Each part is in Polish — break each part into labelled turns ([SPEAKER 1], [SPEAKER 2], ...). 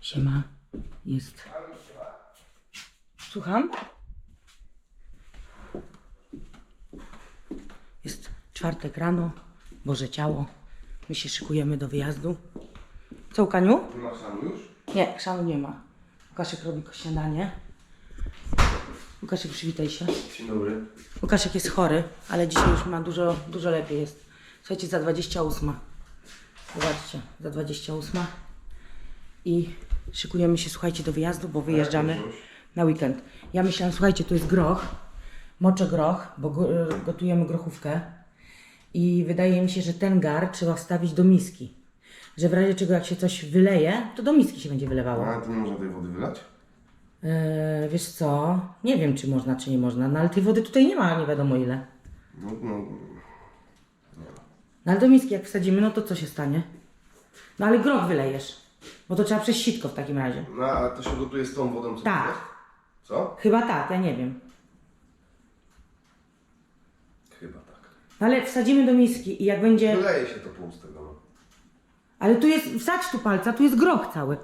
[SPEAKER 1] Siema. Jest. Słucham? Jest czwartek rano, Boże Ciało. My się szykujemy do wyjazdu. Co, Łukaniu?
[SPEAKER 2] Nie ma sam już?
[SPEAKER 1] Nie, chrzanu nie ma. Łukaszek robi śniadanie. Łukaszek, przywitaj się.
[SPEAKER 2] Dzień dobry.
[SPEAKER 1] Łukaszek jest chory, ale dzisiaj już ma dużo, dużo lepiej jest. Słuchajcie, za 28. Zobaczcie, za 28. I szykujemy się, słuchajcie, do wyjazdu, bo wyjeżdżamy na weekend. Ja myślałam, słuchajcie, tu jest groch. Moczę groch, bo go, gotujemy grochówkę. I wydaje mi się, że ten gar trzeba wstawić do miski. Że w razie czego jak się coś wyleje, to do miski się będzie wylewało.
[SPEAKER 2] A, to nie można tej wody wylać?
[SPEAKER 1] Eee, wiesz co? Nie wiem, czy można, czy nie można. No ale tej wody tutaj nie ma, nie wiadomo ile.
[SPEAKER 2] No, no,
[SPEAKER 1] No ale do miski jak wsadzimy, no to co się stanie? No ale groch wylejesz. Bo to trzeba przez sitko w takim razie.
[SPEAKER 2] no a to się gotuje z tą wodą, co
[SPEAKER 1] Tak.
[SPEAKER 2] Co?
[SPEAKER 1] Chyba tak, ja nie wiem.
[SPEAKER 2] Chyba tak.
[SPEAKER 1] No ale wsadzimy do miski i jak będzie...
[SPEAKER 2] Wyleje się to pół z tego, no.
[SPEAKER 1] Ale tu jest, wsadź tu palca, tu jest groch cały.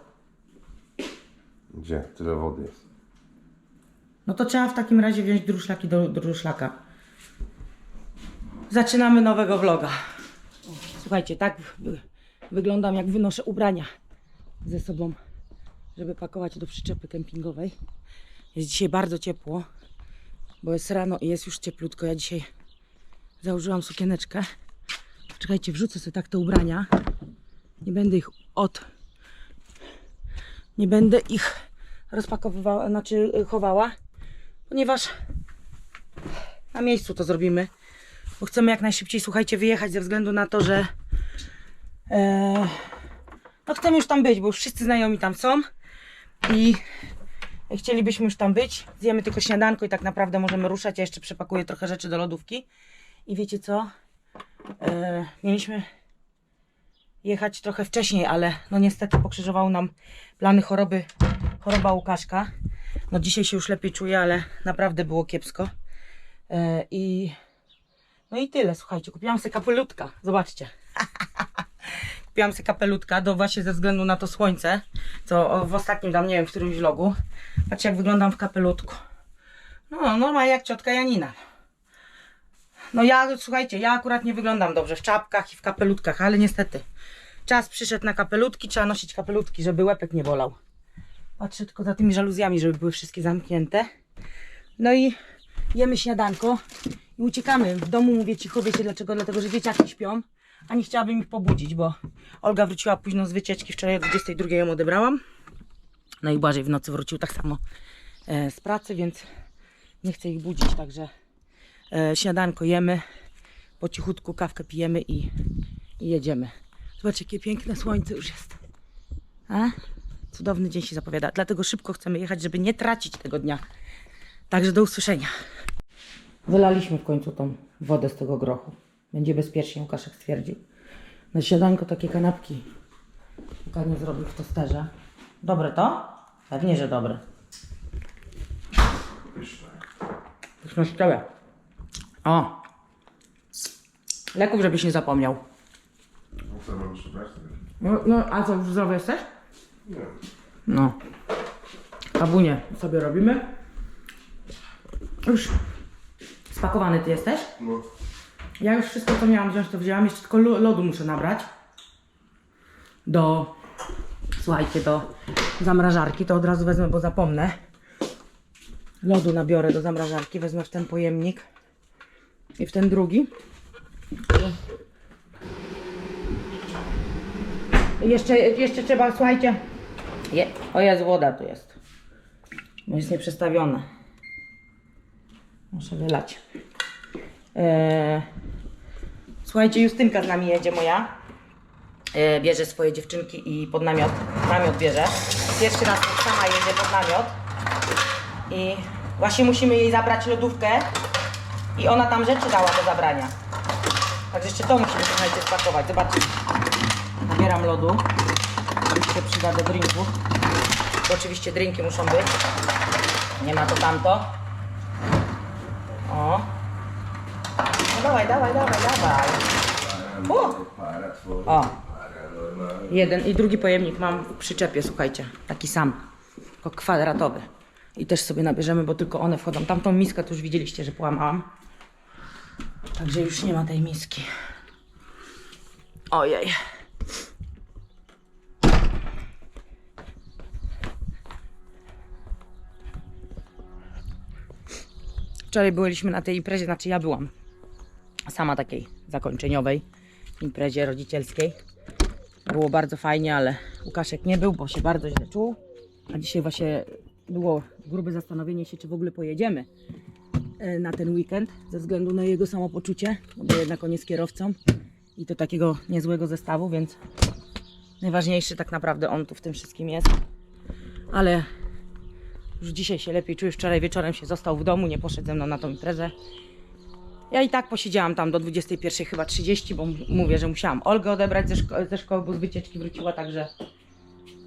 [SPEAKER 2] Gdzie? Tyle wody jest.
[SPEAKER 1] No to trzeba w takim razie wziąć druszlaki do druszlaka. Zaczynamy nowego vloga. Słuchajcie, tak wy- wyglądam jak wynoszę ubrania ze sobą, żeby pakować do przyczepy kempingowej. Jest dzisiaj bardzo ciepło, bo jest rano i jest już cieplutko. Ja dzisiaj założyłam sukieneczkę. Czekajcie, wrzucę sobie tak te ubrania. Nie będę ich od... Nie będę ich rozpakowywała, znaczy y, chowała, ponieważ na miejscu to zrobimy, bo chcemy jak najszybciej, słuchajcie, wyjechać ze względu na to, że e, no chcemy już tam być, bo już wszyscy znajomi tam są i chcielibyśmy już tam być. Zjemy tylko śniadanko i tak naprawdę możemy ruszać. Ja jeszcze przepakuję trochę rzeczy do lodówki. I wiecie co? E, mieliśmy jechać trochę wcześniej, ale no niestety pokrzyżowały nam plany choroby, choroba Łukaszka. No dzisiaj się już lepiej czuję, ale naprawdę było kiepsko. E, I no i tyle, słuchajcie, kupiłam sobie kapelutka, zobaczcie. kupiłam sobie kapelutka, do właśnie ze względu na to słońce, co w ostatnim tam, nie wiem, w którymś vlogu. Patrzcie jak wyglądam w kapelutku. No, normalnie jak ciotka Janina. No ja, słuchajcie, ja akurat nie wyglądam dobrze w czapkach i w kapelutkach, ale niestety. Czas przyszedł na kapelutki, trzeba nosić kapelutki, żeby łepek nie bolał. Patrzę tylko za tymi żaluzjami, żeby były wszystkie zamknięte. No i jemy śniadanko i uciekamy. W domu mówię cicho, wiecie dlaczego? Dlatego, że dzieciaki śpią, a nie chciałabym ich pobudzić, bo Olga wróciła późno z wycieczki, wczoraj o 22 ją odebrałam. No i Błażej w nocy wrócił tak samo e, z pracy, więc nie chcę ich budzić, także e, śniadanko jemy, po cichutku kawkę pijemy i, i jedziemy. Zobaczcie, jakie piękne słońce już jest. A? Cudowny dzień się zapowiada, dlatego szybko chcemy jechać, żeby nie tracić tego dnia. Także do usłyszenia. Wylaliśmy w końcu tą wodę z tego grochu. Będzie bezpiecznie, Łukaszek stwierdził. Na śniadanko takie kanapki. Łukanie zrobił w tosterze. Dobre to? Pewnie, że dobre.
[SPEAKER 2] Pyszne.
[SPEAKER 1] Pysznościowe. O! Leków, żebyś nie zapomniał.
[SPEAKER 2] No co mam jeszcze brać?
[SPEAKER 1] No, no a co, zdrowy jesteś?
[SPEAKER 2] Nie.
[SPEAKER 1] No. Kabunie sobie robimy. Już spakowany ty jesteś?
[SPEAKER 2] No.
[SPEAKER 1] Ja już wszystko co miałam wziąć to wzięłam. Jeszcze tylko lo- lodu muszę nabrać. Do, słuchajcie, do zamrażarki. To od razu wezmę, bo zapomnę. Lodu nabiorę do zamrażarki. Wezmę w ten pojemnik. I w ten drugi. Jeszcze, jeszcze trzeba, słuchajcie. Je, o jest woda tu jest. Bo jest nieprzestawiona. Muszę wylać. Eee, słuchajcie, Justynka z nami jedzie moja. Eee, bierze swoje dziewczynki i pod namiot. Namiot bierze. Pierwszy raz sama jedzie pod namiot. I właśnie musimy jej zabrać lodówkę. I ona tam rzeczy dała do zabrania. Także jeszcze to musimy, słuchajcie, spakować. Zobaczcie. Nabieram lodu. Się przyda do drinków. Bo oczywiście drinki muszą być. Nie ma to tamto. O. Dawaj, dawaj, dawaj, dawaj. O. O. Jeden i drugi pojemnik mam w przyczepie, słuchajcie, taki sam, tylko kwadratowy. I też sobie nabierzemy, bo tylko one wchodzą. Tamtą miskę to już widzieliście, że połamałam. Także już nie ma tej miski. Ojej. Wczoraj byliśmy na tej imprezie, znaczy ja byłam sama takiej zakończeniowej imprezie rodzicielskiej. Było bardzo fajnie, ale Łukaszek nie był, bo się bardzo źle czuł. A dzisiaj właśnie było grube zastanowienie się, czy w ogóle pojedziemy e, na ten weekend ze względu na jego samopoczucie, bo jednak on jest kierowcą i to takiego niezłego zestawu, więc najważniejszy tak naprawdę on tu w tym wszystkim jest. Ale już dzisiaj się lepiej czuję. Wczoraj wieczorem się został w domu, nie poszedł ze mną na tą imprezę. Ja i tak posiedziałam tam do 21 chyba 30, bo mówię, że musiałam Olgę odebrać ze, szko- ze szkoły, bo z wycieczki wróciła, także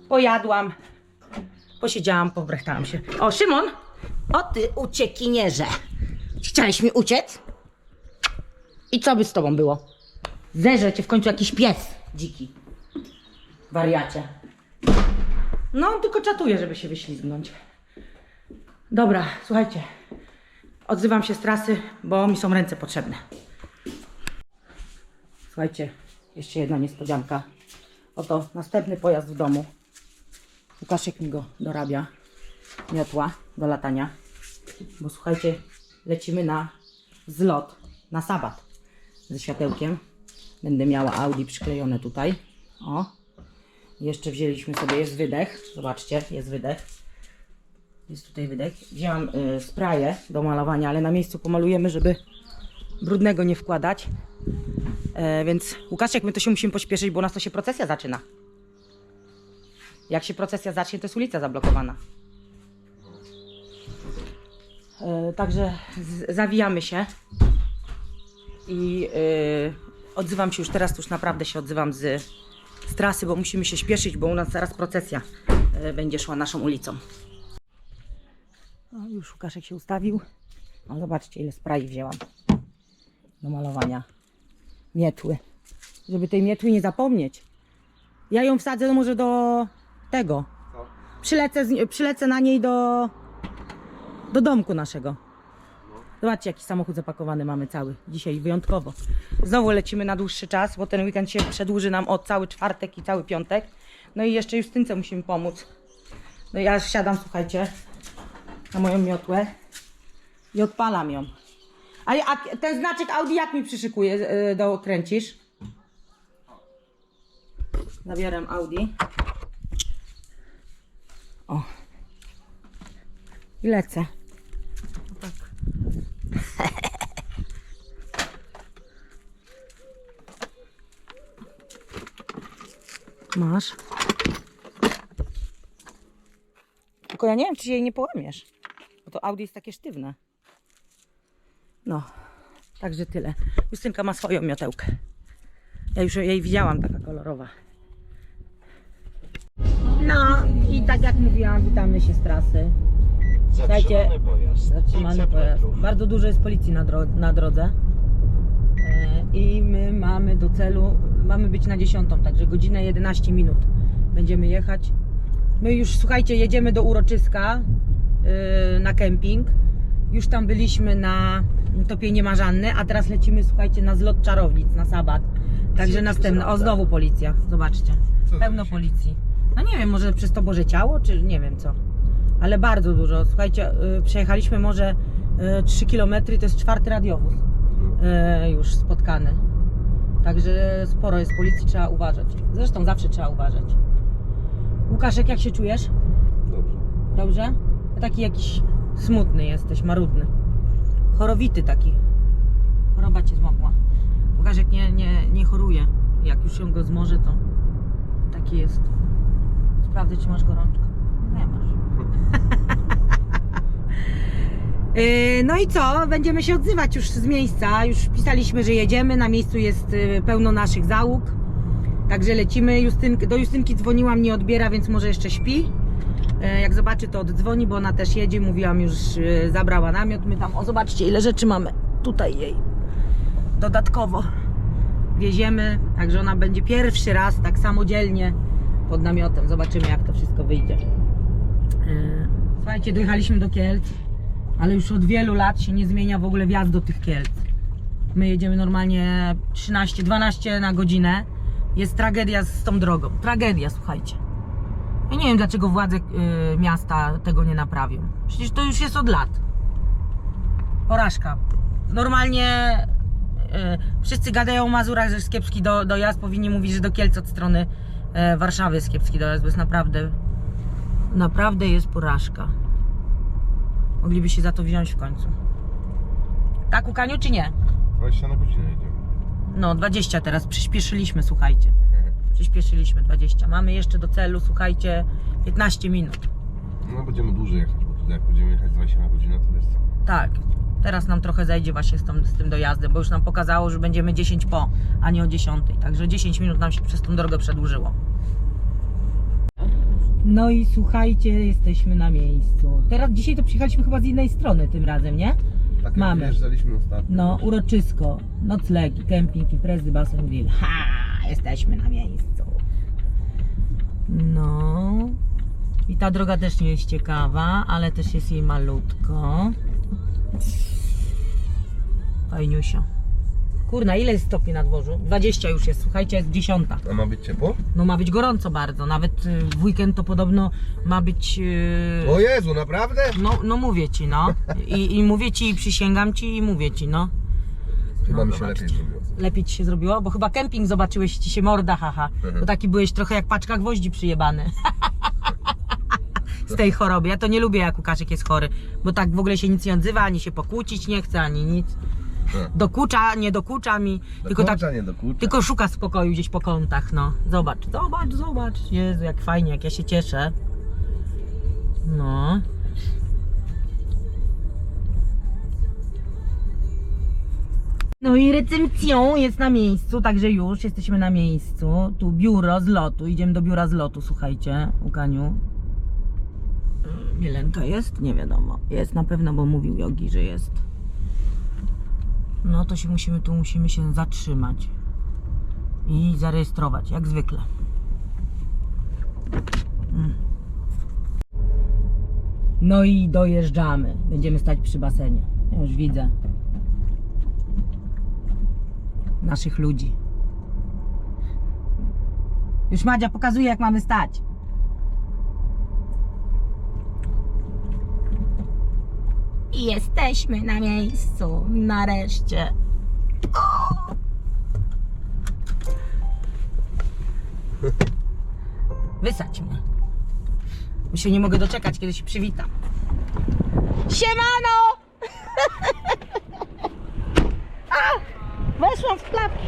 [SPEAKER 1] pojadłam, posiedziałam, pobrechtałam się. O, Szymon! O ty uciekinierze! Chciałeś mi uciec? I co by z tobą było? Zeżre cię w końcu jakiś pies dziki. Wariacie. No, on tylko czatuje, żeby się wyślizgnąć. Dobra, słuchajcie. Odzywam się z trasy, bo mi są ręce potrzebne. Słuchajcie, jeszcze jedna niespodzianka. Oto następny pojazd w domu. Łukaszek mi go dorabia. Miotła do latania. Bo słuchajcie, lecimy na zlot, na sabat ze światełkiem. Będę miała Audi przyklejone tutaj. O. Jeszcze wzięliśmy sobie, jest wydech. Zobaczcie, jest wydech. Jest tutaj wydech. Wzięłam y, spraye do malowania, ale na miejscu pomalujemy, żeby brudnego nie wkładać. E, więc Łukaszek, my to się musimy pośpieszyć, bo u nas to się procesja zaczyna. Jak się procesja zacznie, to jest ulica zablokowana. E, także zawijamy się i y, odzywam się już teraz, już naprawdę się odzywam z, z trasy, bo musimy się śpieszyć, bo u nas zaraz procesja y, będzie szła naszą ulicą. No, już Łukaszek się ustawił. No, zobaczcie, ile spray wzięłam do malowania mietły. Żeby tej mietły nie zapomnieć. Ja ją wsadzę no może do tego. Przylecę, z, przylecę na niej do, do domku naszego. Zobaczcie, jaki samochód zapakowany mamy cały. Dzisiaj wyjątkowo. Znowu lecimy na dłuższy czas, bo ten weekend się przedłuży nam o cały czwartek i cały piątek. No i jeszcze Justynce musimy pomóc. No ja siadam, słuchajcie, na moją miotłę i odpalam ją. A, a ten znaczek Audi jak mi przyszykuje, yy, dokręcisz? Zabieram Audi. O. I lecę. Tak. Masz. Tylko ja nie wiem, czy jej nie połamiesz. To Audi jest takie sztywne. No, także tyle. Justynka ma swoją miotełkę. Ja już jej widziałam, taka kolorowa. No i tak jak mówiłam, witamy się z trasy. Słuchajcie,
[SPEAKER 3] Zatrzymany pojazd.
[SPEAKER 1] Zatrzymany
[SPEAKER 3] 500
[SPEAKER 1] pojazd.
[SPEAKER 3] metrów.
[SPEAKER 1] Bardzo dużo jest policji na, dro- na drodze. E, I my mamy do celu, mamy być na 10, także godzinę 11 minut będziemy jechać. My już, słuchajcie, jedziemy do Uroczyska na kemping. Już tam byliśmy na topienie Marzanny, a teraz lecimy, słuchajcie, na zlot czarownic, na sabat. Także następny. O, znowu policja, zobaczcie. Pełno policji. No nie wiem, może przez to Boże Ciało, czy nie wiem co. Ale bardzo dużo. Słuchajcie, y, przejechaliśmy może y, 3 km, to jest czwarty radiowóz y, już spotkany. Także sporo jest policji, trzeba uważać. Zresztą zawsze trzeba uważać. Łukaszek, jak się czujesz?
[SPEAKER 2] Dobrze.
[SPEAKER 1] Dobrze? Taki jakiś smutny jesteś, marudny. Chorowity taki. Choroba cię zmogła. Łukaszek nie, nie, nie choruje. Jak już ją go zmoże, to taki jest. Sprawdzę, czy masz gorączkę. Nie masz. Yy, No i co? Będziemy się odzywać już z miejsca. Już pisaliśmy, że jedziemy. Na miejscu jest yy, pełno naszych załóg. Także lecimy. Justynk, do Justynki dzwoniłam, nie odbiera, więc może jeszcze śpi. E, Jak zobaczy, to oddzwoni, bo ona też jedzie. Mówiłam już, e, zabrała namiot. My tam, o zobaczcie, ile rzeczy mamy tutaj jej dodatkowo. wieziemy, także ona będzie pierwszy raz tak samodzielnie pod namiotem. Zobaczymy jak to wszystko wyjdzie. Yy, Słuchajcie, dojechaliśmy do Kielc, ale już od wielu lat się nie zmienia w ogóle wjazd do tych Kielc. My jedziemy normalnie 13-12 na godzinę. Jest tragedia z tą drogą. Tragedia, słuchajcie. Ja nie wiem, dlaczego władze y, miasta tego nie naprawią. Przecież to już jest od lat. Porażka. Normalnie y, wszyscy gadają o Mazurach, że jest kiepski do, dojazd. Powinni mówić, że do Kielc od strony y, Warszawy jest kiepski dojazd, bo jest naprawdę, naprawdę jest porażka. Mogliby się za to wziąć w końcu. Tak, Łukaniu, czy nie?
[SPEAKER 2] 20 na godzinę jedziemy.
[SPEAKER 1] No, 20 teraz. Przyspieszyliśmy, słuchajcie. Przyspieszyliśmy 20. Mamy jeszcze do celu, słuchajcie, 15 minut.
[SPEAKER 2] No będziemy dłużej jechać, bo tutaj jak będziemy jechać 20 na godzinę, to jest...
[SPEAKER 1] Tak. Teraz nam trochę zajdzie właśnie z, tą, z tym dojazdem, bo już nam pokazało, że będziemy 10 po, a nie o 10. Także 10 minut nam się przez tą drogę przedłużyło. No i słuchajcie, jesteśmy na miejscu. Teraz dzisiaj to przyjechaliśmy chyba z innej strony tym razem, nie?
[SPEAKER 2] Tak
[SPEAKER 1] Mamy.
[SPEAKER 2] wyjeżdżaliśmy ostatnio.
[SPEAKER 1] No, uroczysko, noclegi, kemping, imprezy, basen, grill. Ha! Jesteśmy na miejscu. No. I ta droga też nie jest ciekawa, ale też jest jej malutko. Fajniusio. Kurna, ile jest stopni na dworzu? 20 już jest, słuchajcie, jest 10.
[SPEAKER 2] A ma być ciepło?
[SPEAKER 1] No ma być gorąco bardzo, nawet y, w weekend to podobno ma być... y,
[SPEAKER 2] O Jezu, naprawdę?
[SPEAKER 1] No, no mówię ci, no. I, I mówię ci, i przysięgam ci, i mówię ci, no.
[SPEAKER 2] Chyba
[SPEAKER 1] No,
[SPEAKER 2] mi się lepiej zrobiło.
[SPEAKER 1] Lepiej ci się zrobiło? Bo chyba kemping zobaczyłeś, ci się morda, haha.
[SPEAKER 2] Mhm.
[SPEAKER 1] Bo taki byłeś trochę jak paczka gwoździ przyjebany. Z tej choroby. Ja to nie lubię, jak Łukaszek jest chory. Bo tak w ogóle się nic nie odzywa, ani się pokłócić nie chce, ani nic. Dokucza, nie dokucza mi. Tylko tak,
[SPEAKER 2] nie dokucza.
[SPEAKER 1] tylko szuka spokoju gdzieś po kątach, no. Zobacz, zobacz, zobacz. Jezu, jak fajnie, jak ja się cieszę. No. No i recepcją jest na miejscu, także już jesteśmy na miejscu. Tu biuro z lotu, idziemy do biura z lotu, słuchajcie, Łukaniu. Mielenka jest? Nie wiadomo. Jest na pewno, bo mówił Jogi, że jest. No to się musimy, tu musimy się zatrzymać. I zarejestrować, jak zwykle. Mm. No i dojeżdżamy. Będziemy stać przy basenie. Już widzę naszych ludzi. Już Madzia pokazuje, jak mamy stać. I jesteśmy na miejscu. Nareszcie. O! Wysadź mnie. Bo się nie mogę doczekać, kiedy się przywitam. Siemano! Weszłam w klapkę.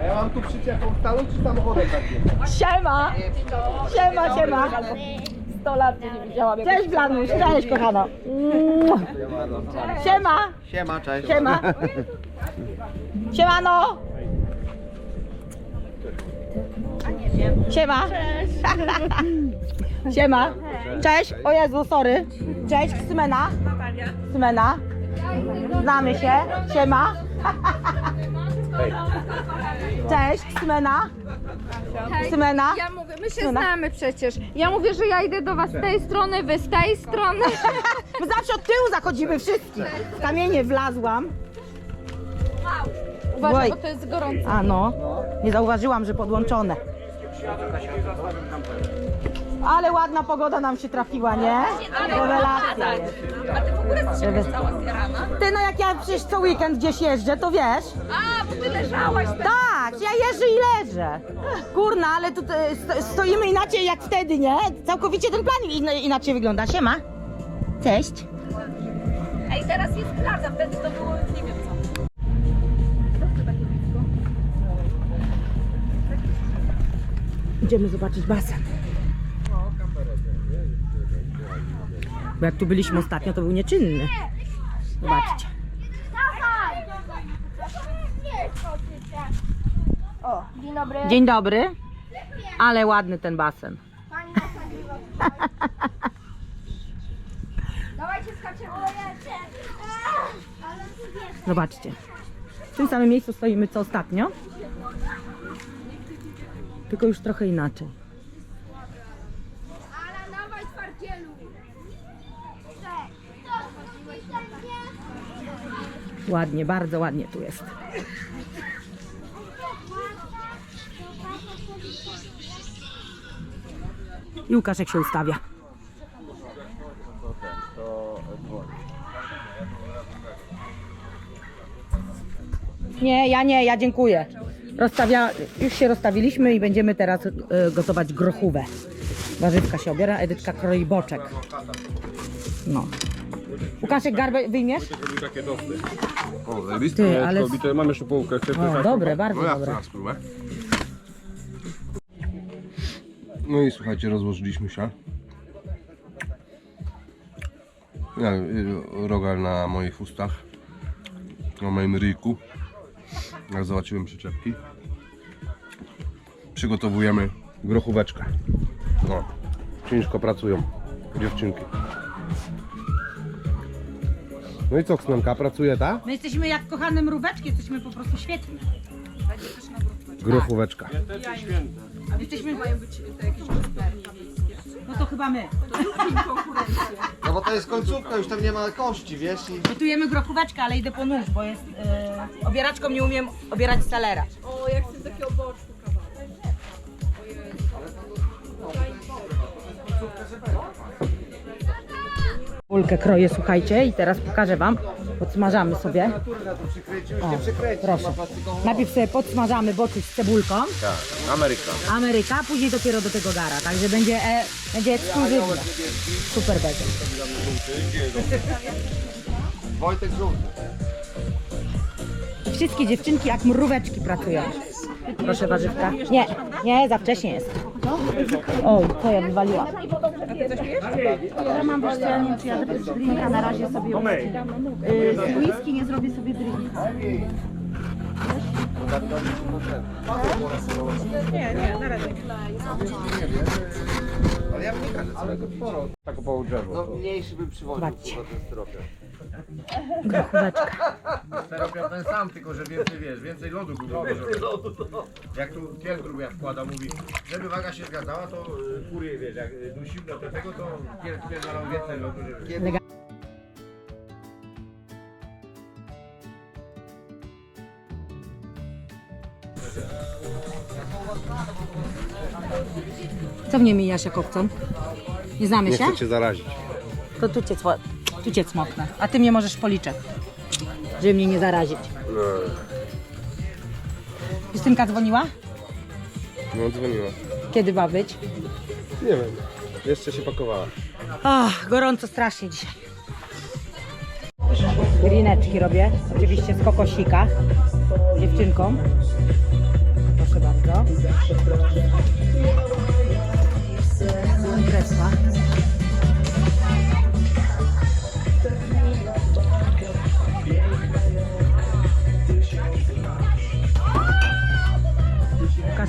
[SPEAKER 3] A ja mam tu przyczepą stałą czy samochodem tak jest?
[SPEAKER 1] Siema! Siema, siema! 100 lat cię nie widziałam. Cześć Blanuś, cześć kochana. Siema,
[SPEAKER 3] Siema, cześć.
[SPEAKER 1] siema. Siemano! Siema. Siema. Cześć. O Jezu, sorry. Cześć, Symena. Symena. Znamy się. Siema. Cześć, Symena. Symena.
[SPEAKER 4] Ja mówię, my się
[SPEAKER 1] Symena.
[SPEAKER 4] znamy przecież. Ja mówię, że ja idę do was z tej strony, wy z tej strony.
[SPEAKER 1] My zawsze od tyłu zachodzimy wszyscy. W kamienie wlazłam.
[SPEAKER 4] Uważaj,
[SPEAKER 1] Oj.
[SPEAKER 4] bo to jest gorąco.
[SPEAKER 1] A no, nie zauważyłam, że podłączone. Ale ładna pogoda nam się trafiła, nie? Rewelacja jest.
[SPEAKER 4] A ty w ogóle
[SPEAKER 1] Rewe-
[SPEAKER 4] cała zjarana?
[SPEAKER 1] Ty no jak ja przecież co weekend gdzieś jeżdżę, to wiesz.
[SPEAKER 4] A, bo ty leżałaś tam.
[SPEAKER 1] Tak, ja jeżdżę i leżę. Kurna, ale tu e, sto- stoimy inaczej jak wtedy, nie? Całkowicie ten plan in- inaczej wygląda. Siema. Cześć.
[SPEAKER 4] Ej, teraz jest plaza, wtedy to było nie wiem co.
[SPEAKER 1] Idziemy zobaczyć basen. Bo jak tu byliśmy ostatnio, to był nieczynny. Zobaczcie.
[SPEAKER 5] O, dzień dobry.
[SPEAKER 1] Dzień dobry. Ale ładny ten basen.
[SPEAKER 5] Dawajcie skaczemy.
[SPEAKER 1] Zobaczcie. W tym samym miejscu stoimy co ostatnio. Tylko już trochę inaczej.
[SPEAKER 5] Ale dawaj twardzielu.
[SPEAKER 1] Ładnie, bardzo ładnie tu jest. I Łukaszek się ustawia. Nie, ja nie, ja dziękuję. Rozstawia, już się rozstawiliśmy i będziemy teraz e, gotować grochówę. Warzywka się obiera, Edytka kroi boczek. No. Łukaszek, garbę wyjmiesz?
[SPEAKER 2] O, zajebiste.
[SPEAKER 1] Ty, ale-
[SPEAKER 2] Kobiety, mamy jeszcze połówkę. Chcesz
[SPEAKER 1] O, dobre, bardzo
[SPEAKER 2] No ja
[SPEAKER 1] dobre.
[SPEAKER 2] No i słuchajcie, rozłożyliśmy się. Ja, y, rogal na moich ustach. Na moim ryjku. Jak zobaczyłem przyczepki. Przygotowujemy grochóweczkę. No. Ciężko pracują dziewczynki. No i co, Ksnanka, pracuje ta?
[SPEAKER 1] My jesteśmy jak kochane mróweczki, jesteśmy po prostu świetni.
[SPEAKER 2] Grochóweczka.
[SPEAKER 1] A jesteśmy... Mają być jakieś No to chyba my.
[SPEAKER 3] No bo to jest końcówka, już tam nie ma kości, wiesz? I...
[SPEAKER 1] Gotujemy grochóweczkę, ale idę po nóż, bo jest... E, obieraczką nie umiem obierać salera. Kulkę kroję, słuchajcie, i teraz pokażę Wam. Podsmażamy sobie. O, proszę. Najpierw sobie podsmażamy boczek z cebulką.
[SPEAKER 3] Tak, Ameryka.
[SPEAKER 1] Ameryka, później dopiero do tego gara, także będzie, e, będzie ekskluzywne. Super będzie.
[SPEAKER 3] Wojtek żółty.
[SPEAKER 1] Wszystkie dziewczynki jak mróweczki pracują. Proszę warzywka. Nie, nie, za wcześnie jest. Oj, to ja wywaliłam. Ja mam wiesz co, ja nie wiem czy ja drinka na razie sobie y, Z whisky nie zrobię sobie drinka.
[SPEAKER 3] Ale ja wnikam, że całego sporo.
[SPEAKER 2] Tak po drzewo.
[SPEAKER 3] No mniejszy bym przywoził, kurwa, ten.
[SPEAKER 1] Grochóweczka.
[SPEAKER 6] Steropian ten sam, tylko że więcej wiesz, więcej lodu było. Jak tu Piotr ja wkłada, mówi, żeby waga się zgadzała, to y, furię wiesz, jak y, dusił do tego, to Piotr pierdolał więcej lodu, żeby...
[SPEAKER 1] Co mnie mijasz jak obcą? Nie znamy
[SPEAKER 2] Nie
[SPEAKER 1] się?
[SPEAKER 2] chcę cię zarazić.
[SPEAKER 1] To tu cię, tu cię cmoknę. A ty mnie możesz policzek, żeby mnie nie zarazić. Justynka dzwoniła?
[SPEAKER 2] No dzwoniła.
[SPEAKER 1] Kiedy ma być?
[SPEAKER 2] Nie wiem. Jeszcze się pakowała.
[SPEAKER 1] Ach, gorąco strasznie dzisiaj. Grineczki robię, oczywiście z kokosika, dziewczynką. Proszę bardzo. Kresła.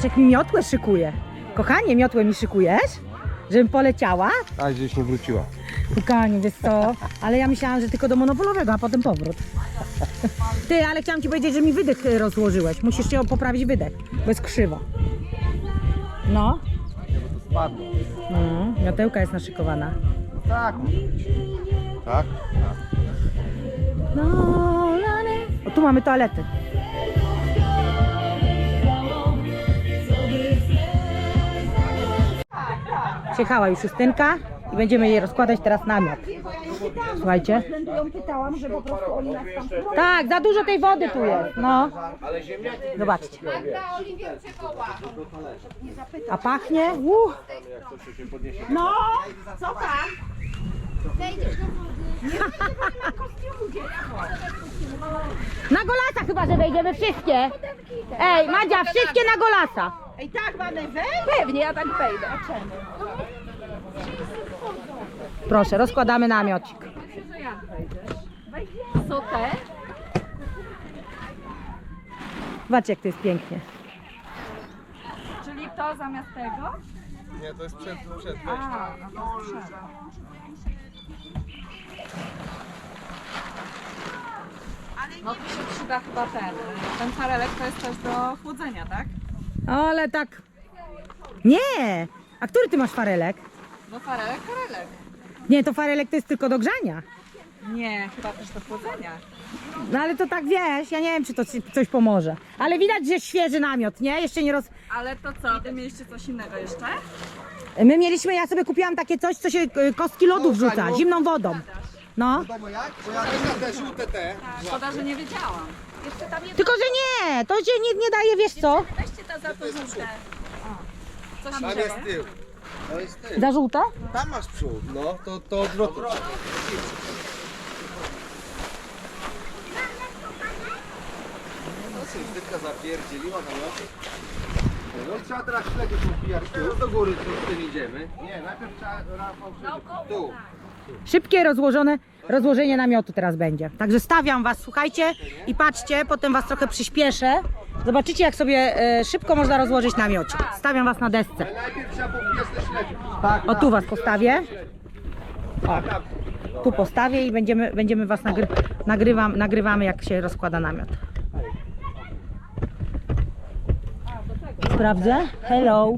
[SPEAKER 1] Kaszek mi miotłę szykuje. Kochanie, miotłę mi szykujesz? Żebym poleciała?
[SPEAKER 2] A gdzieś nie wróciła.
[SPEAKER 1] Pukanie, wiesz co? Ale ja myślałam, że tylko do monopolowego, a potem powrót. Ty, ale chciałam ci powiedzieć, że mi wydech rozłożyłeś. Musisz się poprawić wydech, bo jest krzywo. No.
[SPEAKER 3] Spadło.
[SPEAKER 1] Mm, miotełka jest naszykowana.
[SPEAKER 3] Tak, może być. Tak?
[SPEAKER 1] No, lany. O, tu mamy toalety. Przyjechała już Justynka i będziemy jej rozkładać teraz namiot. Słuchajcie. Tak, za dużo tej wody tu jest. No. Zobaczcie. A pachnie? Uh. No, co tam? Na golasa chyba, że wejdziemy wszystkie. Ej, Madzia, wszystkie na golasa.
[SPEAKER 5] Pewnie, ja tak wejdę. A czemu?
[SPEAKER 1] Proszę, rozkładamy namiocik.
[SPEAKER 5] Co te?
[SPEAKER 1] Zobaczcie, jak to jest pięknie.
[SPEAKER 4] Czyli to zamiast tego?
[SPEAKER 3] Nie, to jest przed, przed
[SPEAKER 4] A, no to
[SPEAKER 7] Ale No tu się przyda chyba ten. Ten farelek to jest też do chłodzenia, tak?
[SPEAKER 1] Ale tak. Nie! A który ty masz farelek?
[SPEAKER 7] No farelek, farelek.
[SPEAKER 1] Nie, to farelek to jest tylko do grzania.
[SPEAKER 7] Nie, chyba też do chłodzenia.
[SPEAKER 1] No ale to tak wiesz, ja nie wiem, czy to ci coś pomoże. Ale widać, że świeży namiot, nie? Jeszcze nie roz...
[SPEAKER 7] Ale to co, wy mieliście coś innego jeszcze?
[SPEAKER 1] My mieliśmy, ja sobie kupiłam takie coś, co się y, kostki lodu wrzuca, zimną wodą. No.
[SPEAKER 3] Wiadomo jak? Bo ja też te żółte te.
[SPEAKER 7] Szkoda, że nie wiedziałam.
[SPEAKER 1] Tylko, że nie, to się nie, nie daje, wiesz co?
[SPEAKER 7] Weźcie to za to żółte. Coś
[SPEAKER 3] Tam jest tył. To jest tył.
[SPEAKER 1] Za żółte?
[SPEAKER 3] Tam masz przód. No, to, to odwrotnie. No tylko zapierdzieliła na loty. No trzeba teraz śledzie podbijać tu. do góry tu z tym idziemy. Nie, najpierw trzeba Rafał Tu.
[SPEAKER 1] Szybkie rozłożone, rozłożenie namiotu teraz będzie. Także stawiam was, słuchajcie i patrzcie, potem was trochę przyspieszę. Zobaczycie, jak sobie e, szybko można rozłożyć namiocie. Stawiam was na desce. O, tu was postawię. O, tu postawię i będziemy, będziemy was nagry nagrywam, nagrywamy, jak się rozkłada namiot. Sprawdzę. Hello.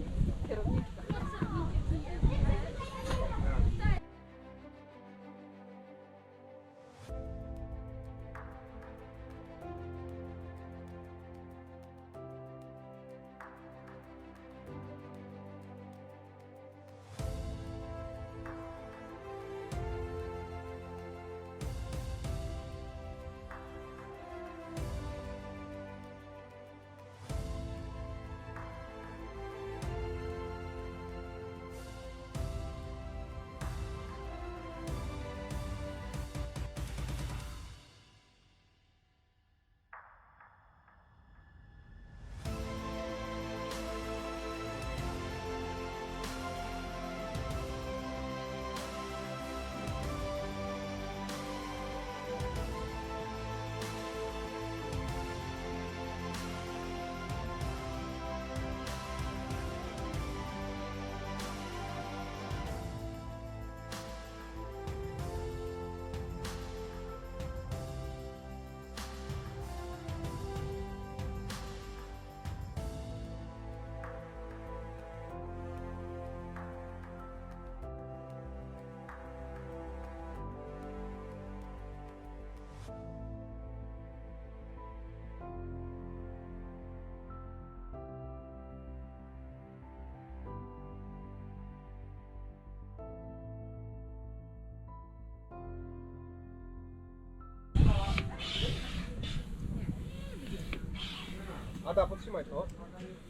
[SPEAKER 3] Ada, podtrzymaj to.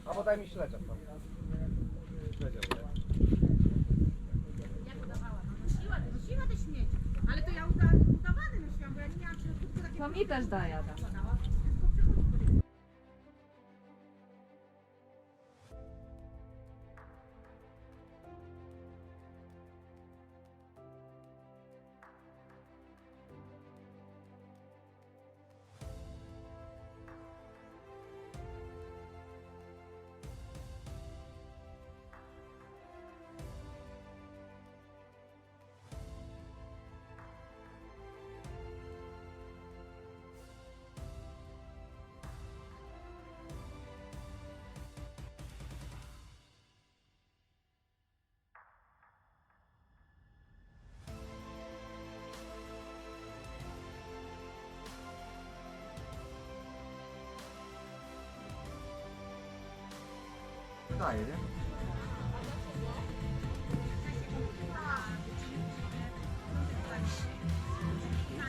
[SPEAKER 3] A podaj mi śledzia tam. Śledzia, nie?
[SPEAKER 5] Nosiła te śmieci. Ale to ja uda, udawany nosiłam, bo ja nie miałam tylko takie...
[SPEAKER 7] To mi też daje, Ada.
[SPEAKER 3] Daje, nie?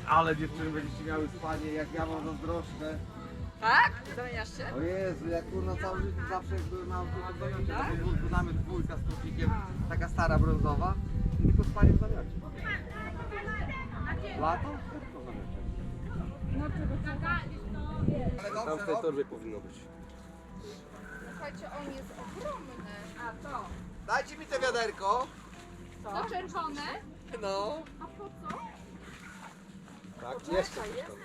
[SPEAKER 3] Ale dziewczyny będziecie miały spanie, jak ja mam zazdroszczę.
[SPEAKER 7] Tak? Zamieniasz się?
[SPEAKER 3] O Jezu, jak kurna cały życie zawsze jak byłem na autobusie, to był tu namiot dwójka z kofikiem, taka stara brązowa. I tylko spanie w namiocie. Lato? To w namiocie. Tam w tej torbie powinno być.
[SPEAKER 4] Słuchajcie, on jest ogromny.
[SPEAKER 3] Dajcie mi te wiaderko.
[SPEAKER 4] To czerwone.
[SPEAKER 3] No.
[SPEAKER 4] A po co?
[SPEAKER 3] Tak, jeszcze tam.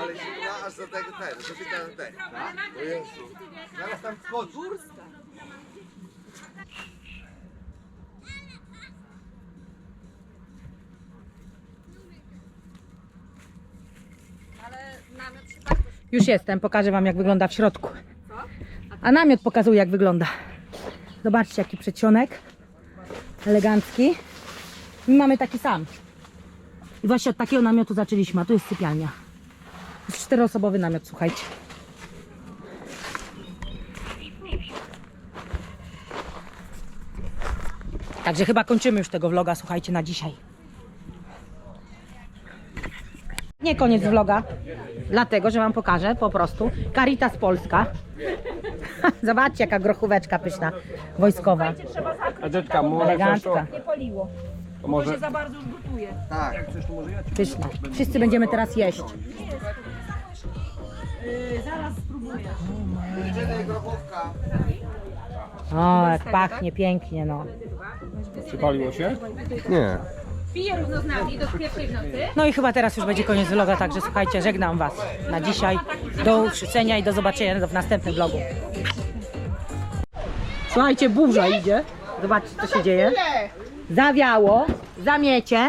[SPEAKER 3] Ale zimna aż do tego ten, do tego ten. O Jezu. Zaraz tam skoczy.
[SPEAKER 1] Już jestem, pokażę Wam jak wygląda w środku. A namiot pokazuje jak wygląda. Zobaczcie jaki przedsionek. Elegancki. My mamy taki sam. I właśnie od takiego namiotu zaczęliśmy, a tu jest sypialnia. Jest czteroosobowy namiot, słuchajcie. Także chyba kończymy już tego vloga, słuchajcie, na dzisiaj. Nie koniec vloga, dlatego, że Wam pokażę po prostu Caritas Polska. Zobaczcie, jaka grochóweczka pyszna, wojskowa,
[SPEAKER 8] Edytka, może
[SPEAKER 1] elegancka,
[SPEAKER 8] to może
[SPEAKER 3] Tak.
[SPEAKER 1] pyszna. Wszyscy będziemy teraz jeść.
[SPEAKER 3] Dziewczyny, grochówka.
[SPEAKER 1] O, jak pachnie pięknie, no.
[SPEAKER 8] przypaliło się?
[SPEAKER 2] Nie.
[SPEAKER 4] Piję równo z nami do pierwszej nocy.
[SPEAKER 1] No i chyba teraz już będzie koniec vloga, także słuchajcie, żegnam Was na dzisiaj. Do usłyszenia i do zobaczenia w następnym vlogu. Słuchajcie, burza idzie. Zobaczcie, co się dzieje. Zawiało, zamiecie.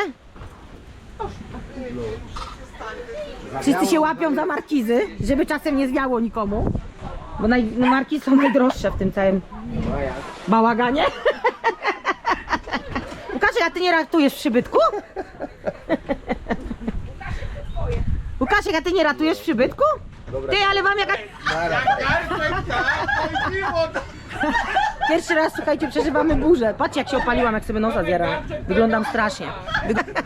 [SPEAKER 1] Wszyscy się łapią za markizy, żeby czasem nie zwiało nikomu. Bo naj, markizy są najdroższe w tym całym bałaganie. A ty nie ratujesz w przybytku? Łukaszek, a ty nie ratujesz w przybytku? Ty, ale wam jaka... Pierwszy raz, słuchajcie, przeżywamy burzę. Patrzcie, jak się opaliłam, jak sobie nosa zjara. Wyglądam strasznie. Wyg-